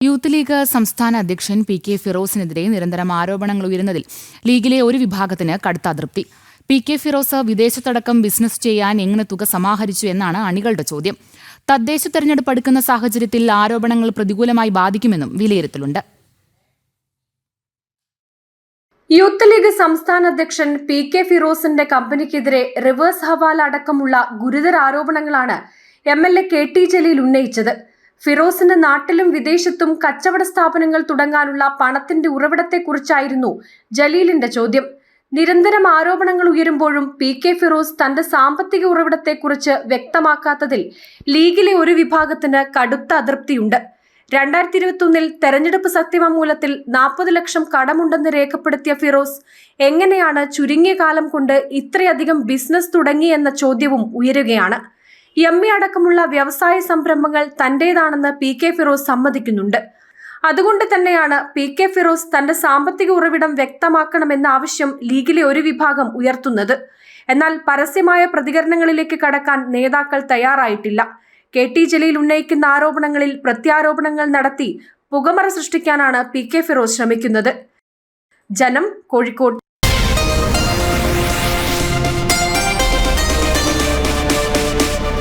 Youth league സംസ്ഥാന അധ്യക്ഷൻ P K ഫിറോസിനെതിരെ നിരന്തരം ആരോപണങ്ങൾ ഉയരുന്നതിൽ ലീഗിലെ ഒരു വിഭാഗത്തിന് കടുത്ത അതൃപ്തി. പി കെ ഫിറോസ് വിദേശത്തടക്കം ബിസിനസ് ചെയ്യാൻ എങ്ങനെ തുക സമാഹരിച്ചു എന്നാണ് അണികളുടെ ചോദ്യം. തദ്ദേശ തെരഞ്ഞെടുപ്പ് അടുക്കുന്ന സാഹചര്യത്തിൽ ആരോപണങ്ങൾ പ്രതികൂലമായി ബാധിക്കുമെന്നും വിലയിരുത്തലുണ്ട്. യൂത്ത് ലീഗ് സംസ്ഥാന അധ്യക്ഷൻ പി കെ ഫിറോസിന്റെ കമ്പനിക്കെതിരെ റിവേഴ്സ് ഹവാല അടക്കമുള്ള ഗുരുതര ആരോപണങ്ങളാണ് M L A K T Jaleel ഉന്നയിച്ചത്. ഫിറോസിന്റെ നാട്ടിലും വിദേശത്തും കച്ചവട സ്ഥാപനങ്ങൾ തുടങ്ങാനുള്ള പണത്തിന്റെ ഉറവിടത്തെക്കുറിച്ചായിരുന്നു ജലീലിന്റെ ചോദ്യം. നിരന്തരം ആരോപണങ്ങൾ ഉയരുമ്പോഴും പി കെ ഫിറോസ് തന്റെ സാമ്പത്തിക ഉറവിടത്തെക്കുറിച്ച് വ്യക്തമാക്കാത്തതിൽ ലീഗിലെ ഒരു വിഭാഗത്തിന് കടുത്ത അതൃപ്തിയുണ്ട്. രണ്ടായിരത്തി ഇരുപത്തൊന്നിൽ തെരഞ്ഞെടുപ്പ് സത്യവാങ്മൂലത്തിൽ നാൽപ്പത് ലക്ഷം കടമുണ്ടെന്ന് രേഖപ്പെടുത്തിയ ഫിറോസ് എങ്ങനെയാണ് ചുരുങ്ങിയ കാലം കൊണ്ട് ഇത്രയധികം ബിസിനസ് തുടങ്ങിയെന്ന ചോദ്യവും ഉയരുകയാണ്. എം എ അടക്കമുള്ള വ്യവസായ സംരംഭങ്ങൾ തന്റേതാണെന്ന് പി കെ ഫിറോസ് സമ്മതിക്കുന്നുണ്ട്. അതുകൊണ്ട് തന്നെയാണ് പി കെ ഫിറോസ് തന്റെ സാമ്പത്തിക ഉറവിടം വ്യക്തമാക്കണമെന്ന ആവശ്യം ലീഗിലെ ഒരു വിഭാഗം ഉയർത്തുന്നത്. എന്നാൽ പരസ്യമായ പ്രതികരണങ്ങളിലേക്ക് കടക്കാൻ നേതാക്കൾ തയ്യാറായിട്ടില്ല. കെ ടി ജലീൽ ഉന്നയിക്കുന്ന ആരോപണങ്ങളിൽ പ്രത്യാരോപണങ്ങൾ നടത്തി പുകമറ സൃഷ്ടിക്കാനാണ് പി കെ ഫിറോസ് ശ്രമിക്കുന്നത്. ജനം കോഴിക്കോട്